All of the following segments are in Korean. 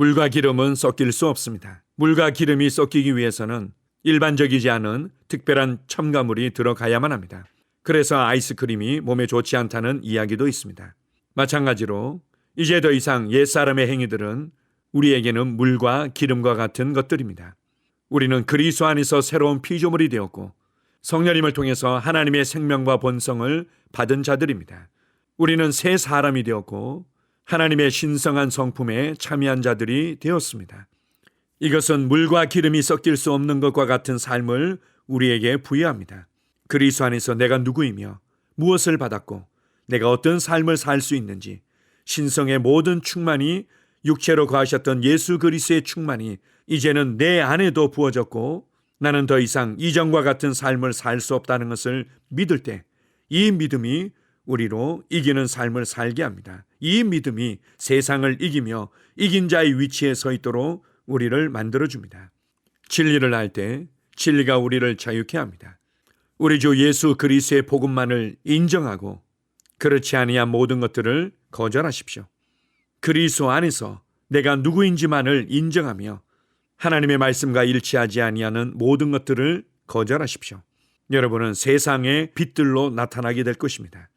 물과 기름은 섞일 수 없습니다. 물과 기름이 섞이기 위해서는 일반적이지 않은 특별한 첨가물이 들어가야만 합니다. 그래서 아이스크림이 몸에 좋지 않다는 이야기도 있습니다. 마찬가지로 이제 더 이상 옛사람의 행위들은 우리에게는 물과 기름과 같은 것들입니다. 우리는 그리스도 안에서 새로운 피조물이 되었고 성령님을 통해서 하나님의 생명과 본성을 받은 자들입니다. 우리는 새 사람이 되었고 하나님의 신성한 성품에 참여한 자들이 되었습니다. 이것은 물과 기름이 섞일 수 없는 것과 같은 삶을 우리에게 부여합니다. 그리스도 안에서 내가 누구이며 무엇을 받았고 내가 어떤 삶을 살 수 있는지 신성의 모든 충만이 육체로 거하셨던 예수 그리스도의 충만이 이제는 내 안에도 부어졌고 나는 더 이상 이전과 같은 삶을 살 수 없다는 것을 믿을 때 이 믿음이 우리로 이기는 삶을 살게 합니다. 이 믿음이 세상을 이기며 이긴 자의 위치에 서 있도록 우리를 만들어 줍니다. 진리를 알 때 진리가 우리를 자유케 합니다. 우리 주 예수 그리스도의 복음만을 인정하고 그렇지 아니한 모든 것들을 거절하십시오. 그리스도 안에서 내가 누구인지만을 인정하며 하나님의 말씀과 일치하지 아니하는 모든 것들을 거절하십시오. 여러분은 세상의 빛들로 나타나게 될 것입니다.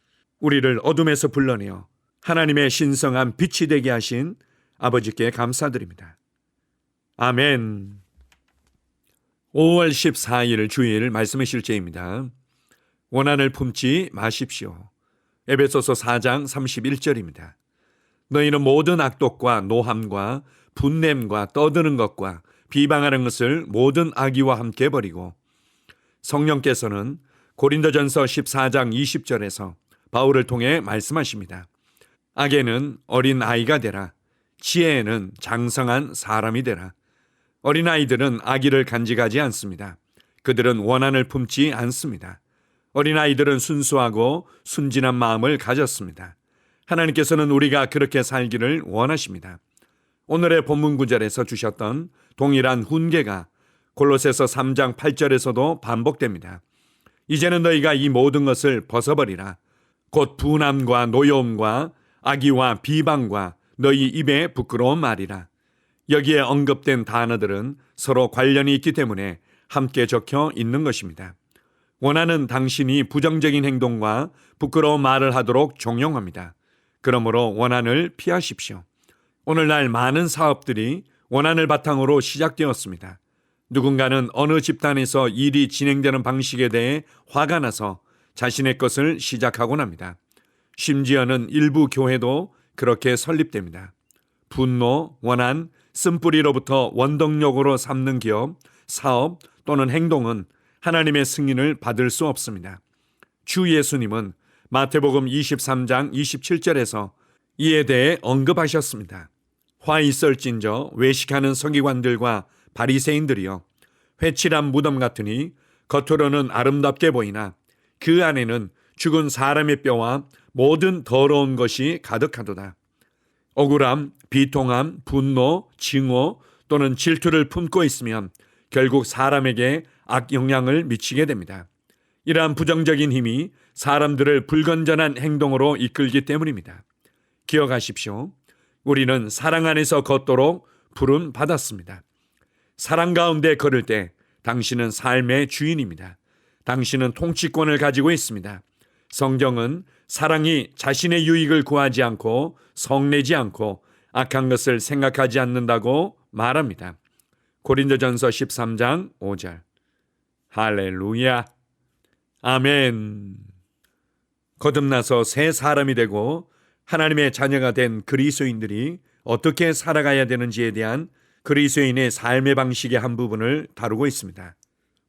우리를 어둠에서 불러내어 하나님의 신성한 빛이 되게 하신 아버지께 감사드립니다. 아멘. 5월 14일 주일 말씀의 실제입니다. 원한을 품지 마십시오. 에베소서 4장 31절입니다. 너희는 모든 악독과 노함과 분냄과 떠드는 것과 비방하는 것을 모든 악의와 함께 버리고 성령께서는 고린도전서 14장 20절에서 바울을 통해 말씀하십니다. 악에는 어린 아이가 되라. 지혜에는 장성한 사람이 되라. 어린 아이들은 아기를 간직하지 않습니다. 그들은 원한을 품지 않습니다. 어린 아이들은 순수하고 순진한 마음을 가졌습니다. 하나님께서는 우리가 그렇게 살기를 원하십니다. 오늘의 본문 구절에서 주셨던 동일한 훈계가 골로새서 3장 8절에서도 반복됩니다. 이제는 너희가 이 모든 것을 벗어버리라. 곧 분함과 노여움과 악의와 비방과 너희 입에 부끄러운 말이라. 여기에 언급된 단어들은 서로 관련이 있기 때문에 함께 적혀 있는 것입니다. 원하는 당신이 부정적인 행동과 부끄러운 말을 하도록 종용합니다. 그러므로 원한을 피하십시오. 오늘날 많은 사업들이 원한을 바탕으로 시작되었습니다. 누군가는 어느 집단에서 일이 진행되는 방식에 대해 화가 나서 자신의 것을 시작하곤 합니다. 심지어는 일부 교회도 그렇게 설립됩니다. 분노, 원한, 쓴뿌리로부터 원동력으로 삼는 기업, 사업 또는 행동은 하나님의 승인을 받을 수 없습니다. 주 예수님은 마태복음 23장 27절에서 이에 대해 언급하셨습니다. 화 있을진저 외식하는 서기관들과 바리새인들이여 회칠한 무덤 같으니 겉으로는 아름답게 보이나 그 안에는 죽은 사람의 뼈와 모든 더러운 것이 가득하도다. 억울함, 비통함, 분노, 증오 또는 질투를 품고 있으면 결국 사람에게 악영향을 미치게 됩니다. 이러한 부정적인 힘이 사람들을 불건전한 행동으로 이끌기 때문입니다. 기억하십시오. 우리는 사랑 안에서 걷도록 부름 받았습니다. 사랑 가운데 걸을 때 당신은 삶의 주인입니다. 당신은 통치권을 가지고 있습니다. 성경은 사랑이 자신의 유익을 구하지 않고 성내지 않고 악한 것을 생각하지 않는다고 말합니다. 고린도전서 13장 5절. 할렐루야. 아멘. 거듭나서 새 사람이 되고 하나님의 자녀가 된 그리스도인들이 어떻게 살아가야 되는지에 대한 그리스도인의 삶의 방식의 한 부분을 다루고 있습니다.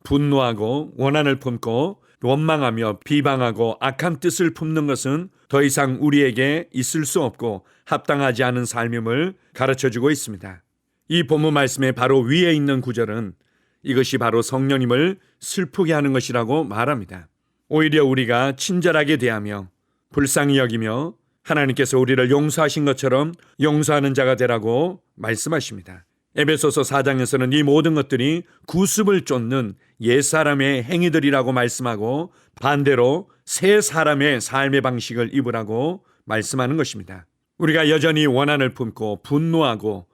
분노하고 원한을 품고 원망하며 비방하고 악한 뜻을 품는 것은 더 이상 우리에게 있을 수 없고 합당하지 않은 삶임을 가르쳐 주고 있습니다. 이 본문 말씀의 바로 위에 있는 구절은 이것이 바로 성령님을 슬프게 하는 것이라고 말합니다. 오히려 우리가 친절하게 대하며 불쌍히 여기며 하나님께서 우리를 용서하신 것처럼 용서하는 자가 되라고 말씀하십니다. 에베소서 4장에서는 이 모든 것들이 구습을 쫓는 옛사람의 행위들이라고 말씀하고 반대로 새 사람의 삶의 방식을 입으라고 말씀하는 것입니다. 우리가 여전히 원한을 품고 분노하고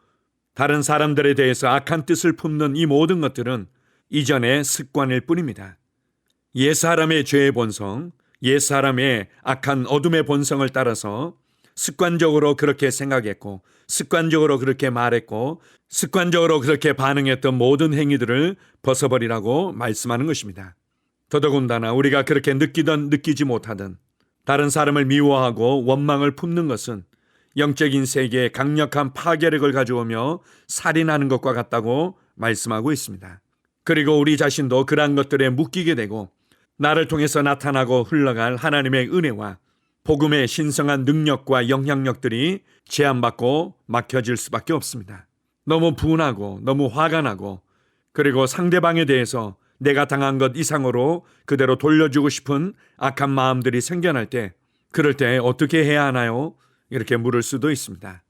다른 사람들에 대해서 악한 뜻을 품는 이 모든 것들은 이전의 습관일 뿐입니다. 옛 사람의 죄의 본성, 옛 사람의 악한 어둠의 본성을 따라서 습관적으로 그렇게 생각했고, 습관적으로 그렇게 말했고, 습관적으로 그렇게 반응했던 모든 행위들을 벗어버리라고 말씀하는 것입니다. 더더군다나 우리가 그렇게 느끼던 느끼지 못하던 다른 사람을 미워하고 원망을 품는 것은 영적인 세계에 강력한 파괴력을 가져오며 살인하는 것과 같다고 말씀하고 있습니다. 그리고 우리 자신도 그러한 것들에 묶이게 되고 나를 통해서 나타나고 흘러갈 하나님의 은혜와 복음의 신성한 능력과 영향력들이 제한받고 막혀질 수밖에 없습니다. 너무 분하고 너무 화가 나고 그리고 상대방에 대해서 내가 당한 것 이상으로 그대로 돌려주고 싶은 악한 마음들이 생겨날 때 그럴 때 어떻게 해야 하나요? 이렇게 물을 수도 있습니다.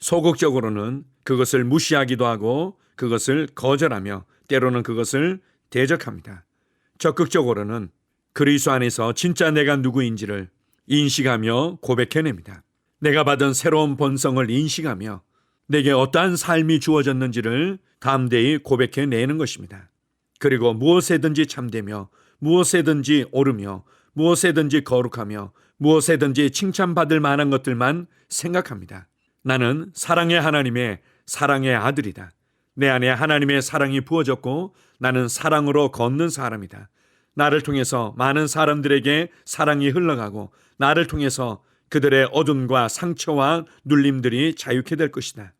소극적으로는 그것을 무시하기도 하고 그것을 거절하며 때로는 그것을 대적합니다. 적극적으로는 그리스도 안에서 진짜 내가 누구인지를 인식하며 고백해냅니다. 내가 받은 새로운 본성을 인식하며 내게 어떠한 삶이 주어졌는지를 담대히 고백해내는 것입니다. 그리고 무엇에든지 참되며 무엇에든지 오르며 무엇에든지 거룩하며 무엇에든지 칭찬받을 만한 것들만 생각합니다. 나는 사랑의 하나님의 사랑의 아들이다. 내 안에 하나님의 사랑이 부어졌고 나는 사랑으로 걷는 사람이다. 나를 통해서 많은 사람들에게 사랑이 흘러가고 나를 통해서 그들의 어둠과 상처와 눌림들이 자유케 될 것이다.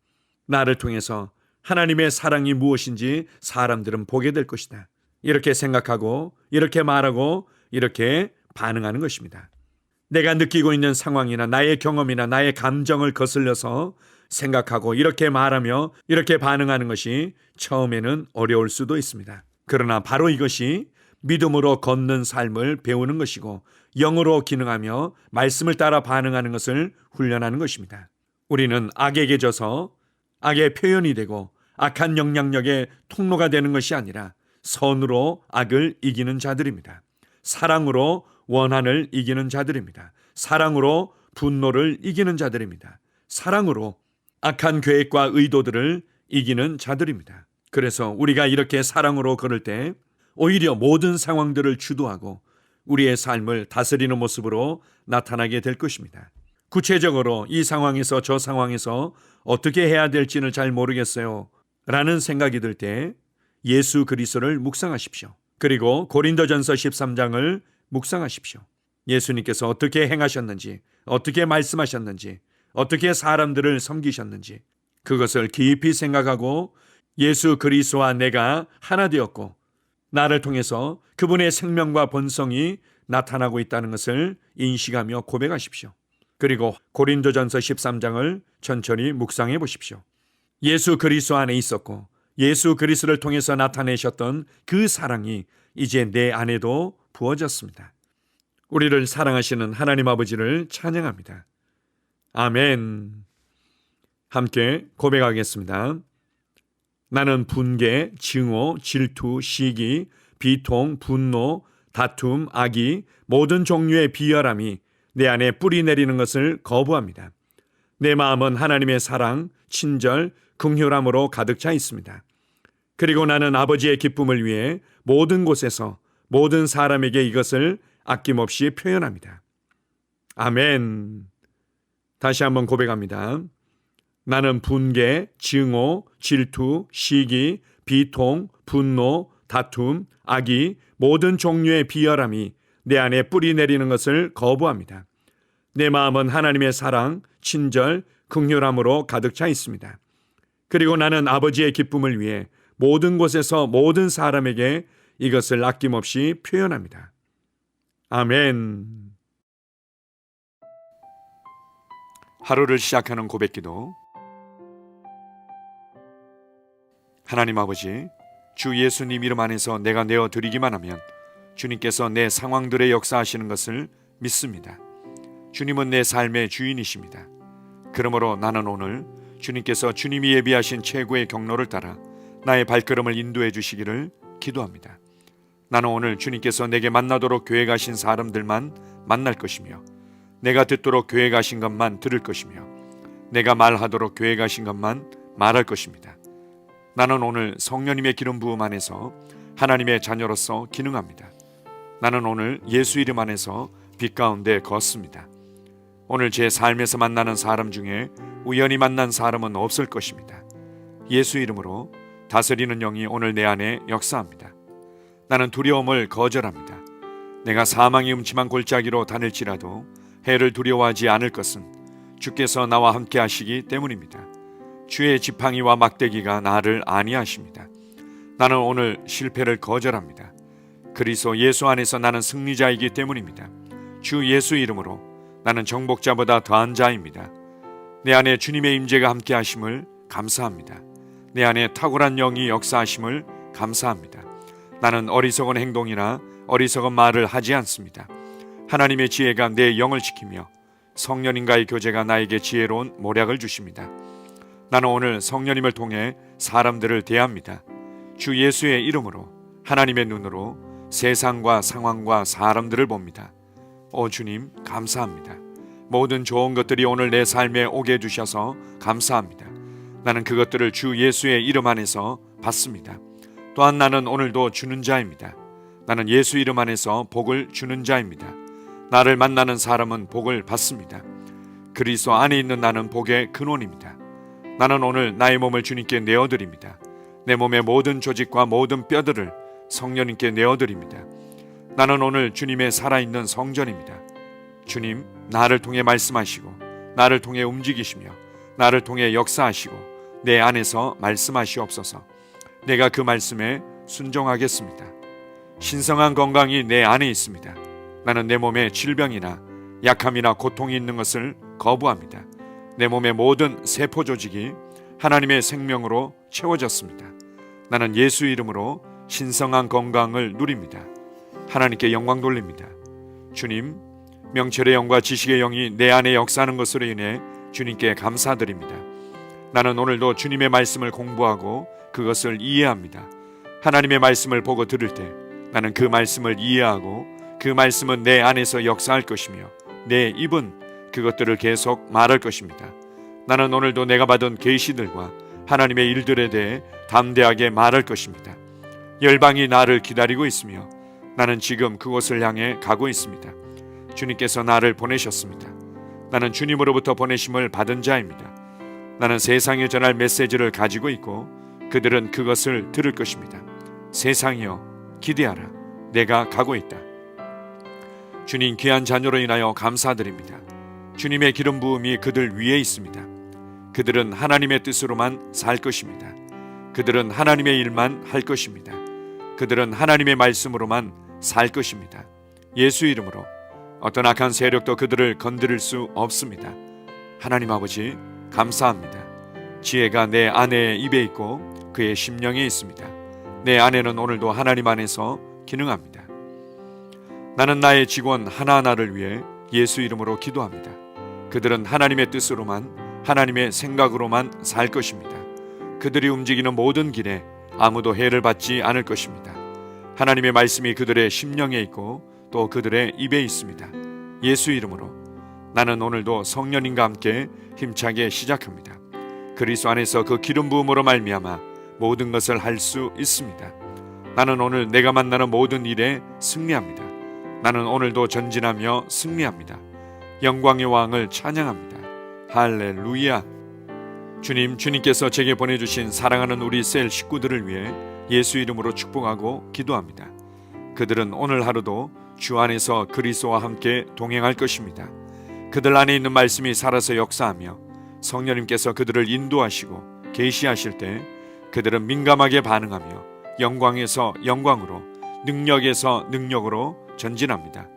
나를 통해서 하나님의 사랑이 무엇인지 사람들은 보게 될 것이다. 이렇게 생각하고 이렇게 말하고 이렇게 반응하는 것입니다. 내가 느끼고 있는 상황이나 나의 경험이나 나의 감정을 거슬려서 생각하고 이렇게 말하며 이렇게 반응하는 것이 처음에는 어려울 수도 있습니다. 그러나 바로 이것이 믿음으로 걷는 삶을 배우는 것이고 영으로 기능하며 말씀을 따라 반응하는 것을 훈련하는 것입니다. 우리는 악에게 져서 악의 표현이 되고 악한 영향력의 통로가 되는 것이 아니라 선으로 악을 이기는 자들입니다. 사랑으로 원한을 이기는 자들입니다. 사랑으로 분노를 이기는 자들입니다. 사랑으로 악한 계획과 의도들을 이기는 자들입니다. 그래서 우리가 이렇게 사랑으로 걸을 때 오히려 모든 상황들을 주도하고 우리의 삶을 다스리는 모습으로 나타나게 될 것입니다. 구체적으로 이 상황에서 저 상황에서 어떻게 해야 될지는 잘 모르겠어요. 라는 생각이 들 때 예수 그리스도를 묵상하십시오. 그리고 고린도전서 13장을 묵상하십시오. 예수님께서 어떻게 행하셨는지, 어떻게 말씀하셨는지, 어떻게 사람들을 섬기셨는지 그것을 깊이 생각하고 예수 그리스도와 내가 하나 되었고 나를 통해서 그분의 생명과 본성이 나타나고 있다는 것을 인식하며 고백하십시오. 그리고 고린도전서 13장을 천천히 묵상해 보십시오. 예수 그리스도 안에 있었고 예수 그리스도를 통해서 나타내셨던 그 사랑이 이제 내 안에도 부어졌습니다. 우리를 사랑하시는 하나님 아버지를 찬양합니다. 아멘. 함께 고백하겠습니다. 나는 분개, 증오, 질투, 시기, 비통, 분노, 다툼, 악의, 모든 종류의 비열함이 내 안에 뿌리 내리는 것을 거부합니다. 내 마음은 하나님의 사랑, 친절, 긍휼함으로 가득 차 있습니다. 그리고 나는 아버지의 기쁨을 위해 모든 곳에서 모든 사람에게 이것을 아낌없이 표현합니다. 아멘. 다시 한번 고백합니다. 나는 분개, 증오, 질투, 시기, 비통, 분노, 다툼, 악의, 모든 종류의 비열함이 내 안에 뿌리 내리는 것을 거부합니다. 내 마음은 하나님의 사랑, 친절, 긍휼함으로 가득 차 있습니다. 그리고 나는 아버지의 기쁨을 위해 모든 곳에서 모든 사람에게 이것을 아낌없이 표현합니다. 아멘. 하루를 시작하는 고백기도 하나님 아버지, 주 예수님 이름 안에서 내가 내어 드리기만 하면 주님께서 내 상황들의 역사하시는 것을 믿습니다. 주님은 내 삶의 주인이십니다. 그러므로 나는 오늘 주님께서 주님이 예비하신 최고의 경로를 따라 나의 발걸음을 인도해 주시기를 기도합니다. 나는 오늘 주님께서 내게 만나도록 계획하신 사람들만 만날 것이며 내가 듣도록 계획하신 것만 들을 것이며 내가 말하도록 계획하신 것만 말할 것입니다. 나는 오늘 성령님의 기름 부음 안에서 하나님의 자녀로서 기능합니다. 나는 오늘 예수 이름 안에서 빛 가운데 걷습니다. 오늘 제 삶에서 만나는 사람 중에 우연히 만난 사람은 없을 것입니다. 예수 이름으로 다스리는 영이 오늘 내 안에 역사합니다. 나는 두려움을 거절합니다. 내가 사망의 음침한 골짜기로 다닐지라도 해를 두려워하지 않을 것은 주께서 나와 함께 하시기 때문입니다. 주의 지팡이와 막대기가 나를 안위하십니다. 나는 오늘 실패를 거절합니다. 그리스도 예수 안에서 나는 승리자이기 때문입니다. 주 예수 이름으로 나는 정복자보다 더한 자입니다. 내 안에 주님의 임재가 함께 하심을 감사합니다. 내 안에 탁월한 영이 역사하심을 감사합니다. 나는 어리석은 행동이나 어리석은 말을 하지 않습니다. 하나님의 지혜가 내 영을 지키며 성령님과의 교제가 나에게 지혜로운 모략을 주십니다. 나는 오늘 성령님을 통해 사람들을 대합니다. 주 예수의 이름으로 하나님의 눈으로 세상과 상황과 사람들을 봅니다. 오 주님 감사합니다. 모든 좋은 것들이 오늘 내 삶에 오게 해 주셔서 감사합니다. 나는 그것들을 주 예수의 이름 안에서 받습니다. 또한 나는 오늘도 주는 자입니다. 나는 예수 이름 안에서 복을 주는 자입니다. 나를 만나는 사람은 복을 받습니다. 그리스도 안에 있는 나는 복의 근원입니다. 나는 오늘 나의 몸을 주님께 내어드립니다. 내 몸의 모든 조직과 모든 뼈들을 성령님께 내어드립니다. 나는 오늘 주님의 살아있는 성전입니다. 주님, 나를 통해 말씀하시고, 나를 통해 움직이시며, 나를 통해 역사하시고, 내 안에서 말씀하시옵소서. 내가 그 말씀에 순종하겠습니다. 신성한 건강이 내 안에 있습니다. 나는 내 몸에 질병이나 약함이나 고통이 있는 것을 거부합니다. 내 몸의 모든 세포 조직이 하나님의 생명으로 채워졌습니다. 나는 예수 이름으로 신성한 건강을 누립니다. 하나님께 영광 돌립니다. 주님, 명철의 영과 지식의 영이 내 안에 역사하는 것으로 인해 주님께 감사드립니다. 나는 오늘도 주님의 말씀을 공부하고 그것을 이해합니다. 하나님의 말씀을 보고 들을 때 나는 그 말씀을 이해하고 그 말씀은 내 안에서 역사할 것이며 내 입은 그것들을 계속 말할 것입니다. 나는 오늘도 내가 받은 계시들과 하나님의 일들에 대해 담대하게 말할 것입니다. 열방이 나를 기다리고 있으며 나는 지금 그곳을 향해 가고 있습니다. 주님께서 나를 보내셨습니다. 나는 주님으로부터 보내심을 받은 자입니다. 나는 세상에 전할 메시지를 가지고 있고 그들은 그것을 들을 것입니다. 세상이여 기대하라. 내가 가고 있다. 주님 귀한 자녀로 인하여 감사드립니다. 주님의 기름 부음이 그들 위에 있습니다. 그들은 하나님의 뜻으로만 살 것입니다. 그들은 하나님의 일만 할 것입니다. 그들은 하나님의 말씀으로만 살 것입니다. 예수 이름으로 어떤 악한 세력도 그들을 건드릴 수 없습니다. 하나님 아버지 감사합니다. 지혜가 내 아내의 입에 있고 그의 심령에 있습니다. 내 아내는 오늘도 하나님 안에서 기능합니다. 나는 나의 직원 하나하나를 위해 예수 이름으로 기도합니다. 그들은 하나님의 뜻으로만 하나님의 생각으로만 살 것입니다. 그들이 움직이는 모든 길에 아무도 해를 받지 않을 것입니다. 하나님의 말씀이 그들의 심령에 있고 또 그들의 입에 있습니다. 예수 이름으로 나는 오늘도 성령님과 함께 힘차게 시작합니다. 그리스도 안에서 그 기름 부음으로 말미암아 모든 것을 할 수 있습니다. 나는 오늘 내가 만나는 모든 일에 승리합니다. 나는 오늘도 전진하며 승리합니다. 영광의 왕을 찬양합니다. 할렐루야. 주님, 주님께서 제게 보내주신 사랑하는 우리 셀 식구들을 위해 예수 이름으로 축복하고 기도합니다. 그들은 오늘 하루도 주 안에서 그리스도와 함께 동행할 것입니다. 그들 안에 있는 말씀이 살아서 역사하며 성령님께서 그들을 인도하시고 계시하실 때 그들은 민감하게 반응하며 영광에서 영광으로 능력에서 능력으로 전진합니다.